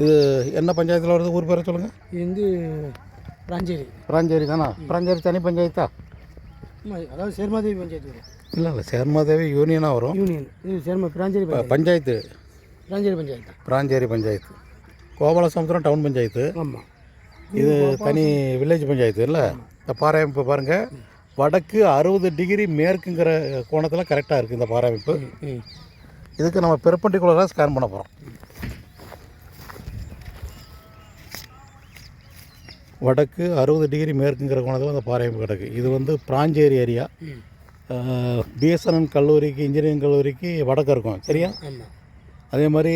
இது என்ன பஞ்சாயத்தில் வருது? ஊர் பேரை சொல்லுங்கள் இது வந்து ராஞ்சேரி பிராஞ்சேரி தானா பிராஞ்சேரி தனி பஞ்சாயத்தா? அதாவது சேர்மாதேவி பஞ்சாயத்து வரும். இல்லை இல்லை. சேர்மாதேவி யூனியனாக வரும். யூனியன். இது சேர்மா பிராஞ்சேரி பஞ்சாயத்து. பிராஞ்சேரி பஞ்சாயத்து பிராஞ்சேரி பஞ்சாயத்து. கோபாலசமுத்திரம் டவுன் பஞ்சாயத்து. ஆமாம் இது தனி வில்லேஜ் பஞ்சாயத்து இல்லை? இந்த பாறையமைப்பு பாருங்கள் வடக்கு அறுபது டிகிரி மேற்குங்கிற கோணத்தில் கரெக்டாக இருக்குது இந்த பாறையமைப்பு. ம் இதுக்கு நம்ம பெர்பண்டிகுலராக ஸ்கேன் பண்ண போகிறோம் வடக்கு அறுபது டிகிரி மேற்குங்கிற கோணத்தில் அந்த பாறையமைப்பு கிடக்கு. இது வந்து பிராஞ்சேரி ஏரியா. ம். பிஎஸ்என்என் கல்லூரிக்கு இன்ஜினியரிங் கல்லூரிக்கு வடக்கு இருக்கும் சரியா? அதே மாதிரி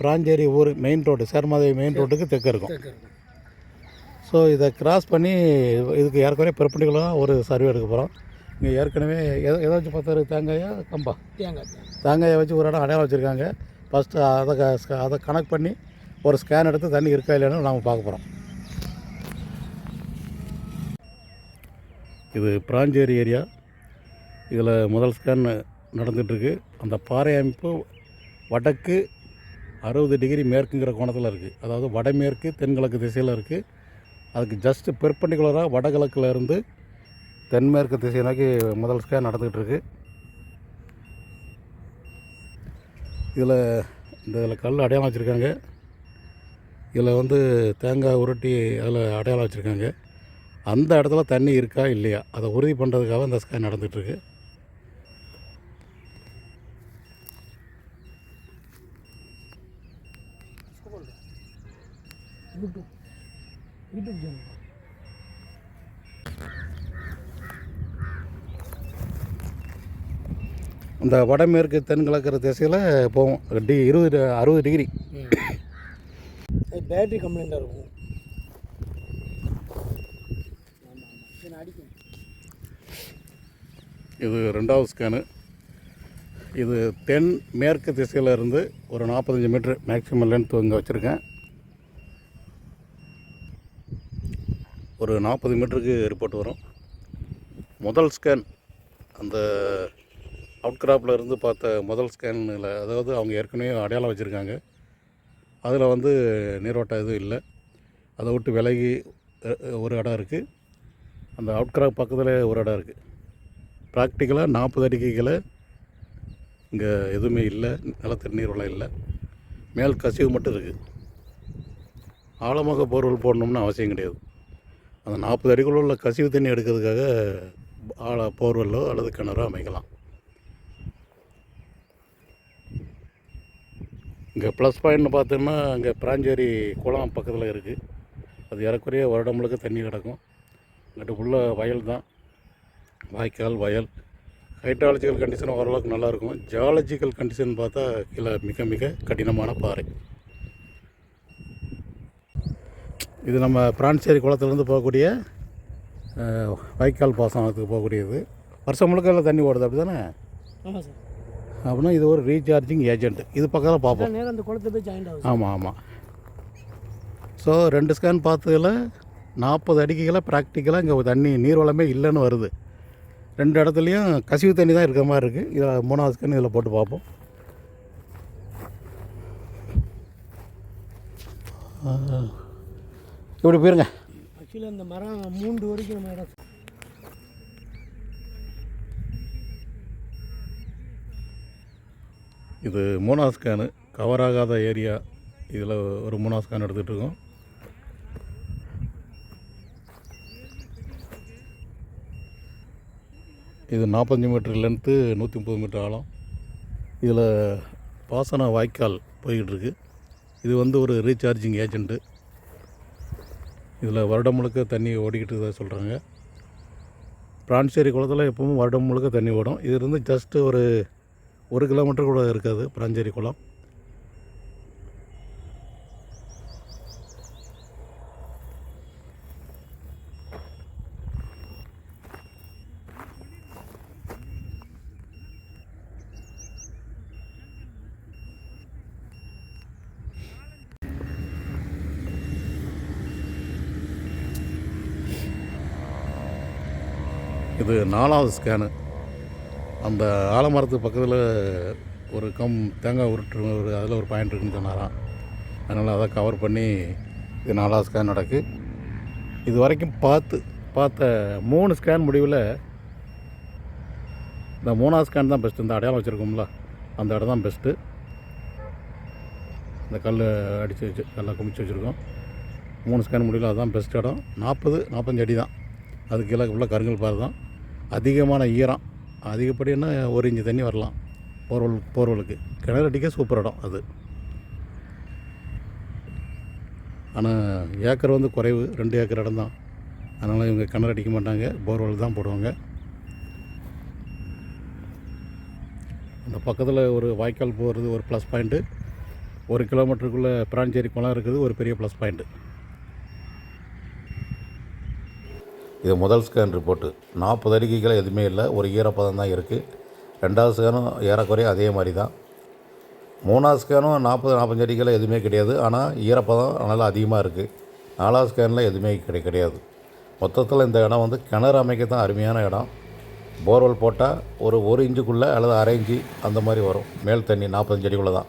பிராஞ்சேரி ஊர் மெயின் ரோடு சேர்மாதேவி மெயின் ரோட்டுக்கு தெற்கு இருக்கும். ஸோ இதை கிராஸ் பண்ணி இதுக்கு ஏற்கனவே பெர்பண்டிகுலராக ஒரு சர்வே எடுக்க போகிறோம் இங்கே ஏற்கனவே எதை எதை வச்சு பார்த்தாரு? தேங்காயா கம்பா? தேங்காய் தேங்காய். வச்சு ஒரு இடம் அடையாளம் வச்சுருக்காங்க. ஃபஸ்ட்டு அதை அதை கனெக்ட் பண்ணி ஒரு ஸ்கேன் எடுத்து தண்ணி இருக்கா இல்லைன்னு நாம் பார்க்க போகிறோம் இது பிராஞ்சேரி ஏரியா. இதில் முதல் ஸ்கேன் நடந்துகிட்ருக்கு அந்த பாறை அமைப்பு வடக்கு அறுபது டிகிரி மேற்குங்கிற கோணத்தில் இருக்குது அதாவது வடமேற்கு தென்கிழக்கு திசையில் இருக்குது அதுக்கு ஜஸ்ட்டு பெர்பண்டிகுலராக வடகிழக்கில் இருந்து தென்மேற்கு திசை நோக்கி முதல் ஸ்கேன் நடந்துகிட்டு இருக்கு இதில் இந்த இதில் கல் அடையாளம் வச்சுருக்காங்க. இதில் வந்து தேங்காய் உருட்டி அதில் அடையாளம் வச்சுருக்காங்க. அந்த இடத்துல தண்ணி இருக்கா இல்லையா? அதை உறுதி பண்ணுறதுக்காக இந்த ஸ்கேன் நடந்துகிட்ருக்கு இந்த வடமேற்கு தென்கிழக்கிற திசையில் போவோம். டி இருபது அறுபது டிகிரி. அது பேட்டரி கம்ப்ளைண்ட்டாக இருக்கும் ஆமாம் ஆமாம் சரி நான் அடிக்கும் இது ரெண்டாவது ஸ்கேனு இது தென் மேற்கு திசையில் இருந்து ஒரு நாற்பத்தஞ்சு மீட்ரு மேக்ஸிமம் லென்த் இங்கே வச்சுருக்கேன். ஒரு நாற்பது மீட்டருக்கு ரிப்போர்ட் வரும். முதல் ஸ்கேன் அந்த அவுட் கிராப்பில் இருந்து பார்த்த முதல் ஸ்கேனில் அதாவது அவங்க ஏற்கனவே அடையாளம் வச்சுருக்காங்க. அதில் வந்து நீரோட்டம் எதுவும் இல்லை. அதை விட்டு விலகி ஒரு இடம் இருக்குது அந்த அவுட் கிராப் பக்கத்தில் ஒரு இடம் இருக்குது ப்ராக்டிக்கலாக நாற்பது அடிக்கைகளை இங்கே எதுவுமே இல்லை நிலத்தடி நீர் வளம் இல்லை. மேல் கசிவு மட்டும் இருக்குது ஆழமாக போர்வெல் போடணும்னு அவசியம் கிடையாது. அந்த நாற்பது அடிக்குள்ள உள்ள கசிவு தண்ணி எடுக்கிறதுக்காக ஆழ போர்வெல்லோ அல்லது கிணறோ அமைக்கலாம். இங்கே ப்ளஸ் பாயிண்ட்னு பார்த்தோன்னா அங்கே பிராஞ்சேரி குளம் பக்கத்தில் இருக்குது அது ஏறக்குறைய வருடம் முழுக்க தண்ணி கிடக்கும். இங்கிட்ட ஃபுல்லாக வயல் தான் வாய்க்கால் வயல். ஹைட்ராலஜிக்கல் கண்டிஷன் ஓரளவுக்கு நல்லாயிருக்கும். ஜியாலஜிக்கல் கண்டிஷன் பார்த்தா கீழே மிக மிக கடினமான பாறை. இது நம்ம பிரான்சேரி குளத்துலேருந்து போகக்கூடிய வாய்க்கால் பாசனத்துக்கு போகக்கூடியது. வருஷம் முழுக்க எல்லாம் தண்ணி ஓடுது அப்படி தானே ஆமாம் சார். அப்படின்னா இது ஒரு ரீசார்ஜிங் ஏஜென்ட் இது பக்கத்தில் பார்ப்போம். அதான் நேரம் அந்த குளத்தை போய் ஜாயிண்ட் ஆகுது ஆமாம் ஆமாம் ஸோ ரெண்டு ஸ்கேன் பார்த்ததில் நாற்பது அடிக்கைகளை ப்ராக்டிக்கலாக இங்கே தண்ணி நீர் வளமே இல்லைன்னு வருது. ரெண்டு இடத்துலையும் கசிவு தண்ணி தான் இருக்கிற மாதிரி இருக்குது இதில் மூணாவது ஸ்கேன் இதில் போட்டு பார்ப்போம். இப்படி போயிருங்க. ஆக்சுவலி அந்த மரம் மூன்று வரைக்கும் இடம். இது மூணாவது ஸ்கேனு. கவர் ஆகாத ஏரியா. இதில் ஒரு மூணாவது ஸ்கேன் எடுத்துகிட்டு இது நாற்பத்தஞ்சு மீட்டர் லென்த்து நூற்றி முப்பது மீட்டர் ஆழம். இதில் பாசன வாய்க்கால் போய்கிட்டுருக்கு. இது வந்து ஒரு ரீசார்ஜிங் ஏஜென்ட்டு இதில் வருடம் முழுக்க தண்ணி ஓடிக்கிட்டு இருக்கதா சொல்கிறாங்க பிரான்சேரி குளத்தில் எப்பவும் வருடம் முழுக்க தண்ணி ஓடும். இது இருந்து ஜஸ்ட்டு ஒரு ஒரு கிலோமீட்டர் கூட இருக்காது பிராஞ்சேரி குளம். இது நாலாவது ஸ்கேனு அந்த ஆலமரத்து பக்கத்தில் ஒரு கம் தேங்காய் உருட்டு ஒரு அதில் ஒரு பாயிண்ட் இருக்குன்னு சொன்னாராம். அதனால் அதை கவர் பண்ணி இது நாலாவது ஸ்கேன் நடக்கு. இது வரைக்கும் பார்த்து பார்த்த மூணு ஸ்கேன் முடிவில் இந்த மூணாவது ஸ்கேன் தான் பெஸ்ட்டு இந்த அடையாளம் வச்சுருக்கோம்ல அந்த இடம் தான் பெஸ்ட்டு இந்த கல் அடித்து வச்சு கல்லை குமிச்சு வச்சுருக்கோம். மூணு ஸ்கேன் முடியல அதுதான் பெஸ்ட் இடம். நாற்பது நாற்பத்தஞ்சு அடி தான். அதுக்கு கீழே உள்ள கருங்கல் பாறை தான். அதிகமான ஈரம். அதிகப்படின்னா ஒரு இஞ்சி தண்ணி வரலாம். போர்வெல் போர்வெலுக்கு. கிணறு அடிக்க சூப்பர் இடம் அது. ஆனால் ஏக்கர் வந்து குறைவு. ரெண்டு ஏக்கர் இடம் தான். அதனால் இவங்க கிணறு அடிக்க மாட்டாங்க. போர்வெல் தான் போடுவாங்க. அந்த பக்கத்தில் ஒரு வாய்க்கால் போகிறது ஒரு ப்ளஸ் பாயிண்ட்டு ஒரு கிலோமீட்டருக்குள்ளே பிராஞ்சேரி குளம் இருக்குது ஒரு பெரிய ப்ளஸ் பாயிண்ட்டு இது முதல் ஸ்கேன் ரிப்போர்ட்டு நாற்பது அடிக்கு கீழே எதுவுமே இல்லை. ஒரு ஈரப்பதம் தான் இருக்குது ரெண்டாவது ஸ்கேனும் ஏறக்குறைய அதே மாதிரி தான். மூணாவது ஸ்கேனும் நாற்பது நாற்பத்தஞ்சு அடிக்கெல்லாம் எதுவுமே கிடையாது. ஆனால் ஈரப்பதம் நல்லா அதிகமாக இருக்குது நாலாவது ஸ்கேனில் எதுவுமே கிடை கிடையாது. மொத்தத்தில் இந்த இடம் வந்து கிணறு அமைக்க தான் அருமையான இடம். போர்வெல் போட்டால் ஒரு ஒரு இன்ச்சுக்குள்ளே அல்லது அரை இன்ச்சு அந்த மாதிரி வரும். மேல் தண்ணி நாற்பத்தஞ்சு அடிக்குள்ளே தான்